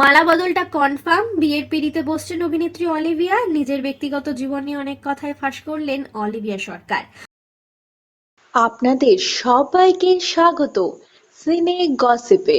মালা বদলটা confirm বিয়ের পিড়িতে বসছেন অভিনেত্রী অলিভিয়া। নিজের ব্যক্তিগত জীবন নিয়ে অনেক কথায় ফাঁস করলেন অলিভিয়া সরকার। আপনাদের সবাইকে স্বাগত। সিনে গসিপে।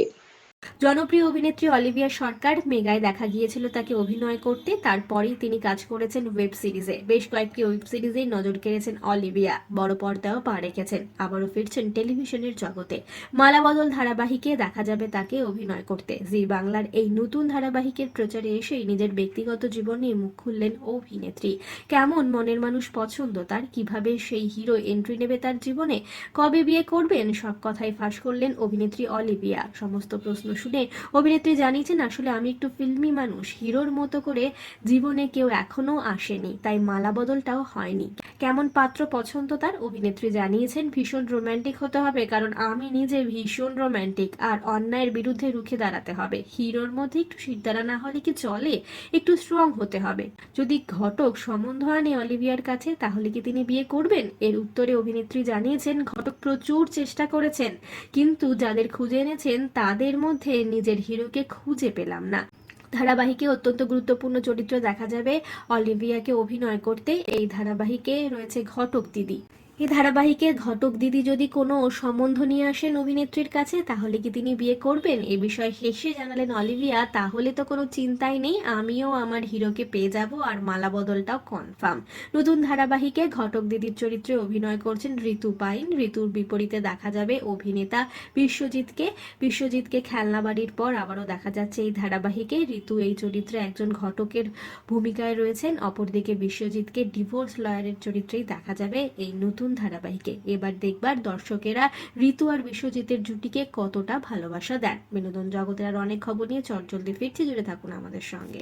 জনপ্রিয় অভিনেত্রী অলিভিয়া সরকার মেগায় দেখা গিয়েছিল তাকে অভিনয় করতে। তারপরেই তিনি কাজ করেছেন ওয়েব সিরিজে। বেশ কয়েকটি ওয়েব সিরিজেই নজর কেড়েছেন অলিভিয়া। বড় পর্দাও পা রেখেছেন। আবারও ফিরছেন টেলিভিশনের জগতে। মালাবদল ধারাবাহিকে দেখা যাবে তাকে অভিনয় করতে। জি বাংলার এই নতুন ধারাবাহিকের প্রচারে এসেই নিজের ব্যক্তিগত জীবন নিয়ে মুখ খুললেন অভিনেত্রী। কেমন মনের মানুষ পছন্দ তার? কীভাবে সেই হিরো এন্ট্রি নেবে তার জীবনে? কবে বিয়ে করবেন? সব কথাই ফাঁস করলেন অভিনেত্রী অলিভিয়া। সমস্ত প্রশ্ন শুনে অভিনেত্রী জানিয়েছেন, আসলে আমি একটু ফিল্মি মানুষ। হিরোর মতো করে জীবনে কেউ এখনও আসেনি, তাই মালা বদলটাও হয়নি। কেমন পাত্র পছন্দ তার? অভিনেত্রী জানিয়েছেন, ভীষণ রোমান্টিক হতে হবে, কারণ আমি নিজে ভীষণ রোম্যান্টিক আর অন্যায়ের বিরুদ্ধে রুখে দাঁড়াতে হবে। হিরোর মধ্যে একটু শিরদাঁড়া না হলে কি চলে? একটু স্ট্রং হতে হবে। যদি ঘটক সম্বন্ধ আনে অলিভিয়ার কাছে, তাহলে কি তিনি বিয়ে করবেন? এর উত্তরে অভিনেত্রী জানিয়েছেন, ঘটক প্রচুর চেষ্টা করেছেন, কিন্তু যাদের খুঁজে এনেছেন, তাদের মধ্যে নিজের হিরোকে খুঁজে পেলাম না। ধারাবাহিকে অত্যন্ত গুরুত্বপূর্ণ চরিত্র দেখা যাবে। অলিভিয়াকে অভিনয় করতে এই ধারাবাহিকে রয়েছে ঘটক দিদি। এই ধারাবাহিকে ঘটক দিদি যদি কোনো সম্বন্ধ নিয়ে আসেন অভিনেত্রীর কাছে, তাহলে কি তিনি বিয়ে করবেন? এ বিষয়ে হেসে জানালেন অলিভিয়া, তাহলে তো কোনো চিন্তাই নেই, আমিও আমার হিরোকে পেয়ে যাব আর মালা বদলটাও কনফার্ম নতুন ধারাবাহিকে ঘটক দিদির চরিত্রে অভিনয় করছেন ঋতু পাইন। ঋতুর বিপরীতে দেখা যাবে অভিনেতা বিশ্বজিৎকে। বিশ্বজিৎকে খেলনা বাড়ির পর আবারও দেখা যাচ্ছে এই ধারাবাহিকে। ঋতু এই চরিত্রে একজন ঘটকের ভূমিকায় রয়েছেন, অপরদিকে বিশ্বজিৎকে ডিভোর্স লয়ারের চরিত্রেই দেখা যাবে এই নতুন ধারাবাহিকে। এবার দেখবার দর্শকেরা ঋতু আর বিশ্বজিতের জুটিকে কতটা ভালোবাসা দেন। বিনোদন জগতের আর অনেক খবর নিয়ে চটজলদি ফিরছি। জুড়ে থাকুন আমাদের সঙ্গে।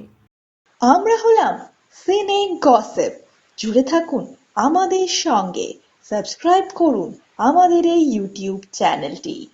আমরা হলাম সিনে গসেপ জুড়ে থাকুন আমাদের সঙ্গে। সাবস্ক্রাইব করুন আমাদের এই ইউটিউব চ্যানেলটি।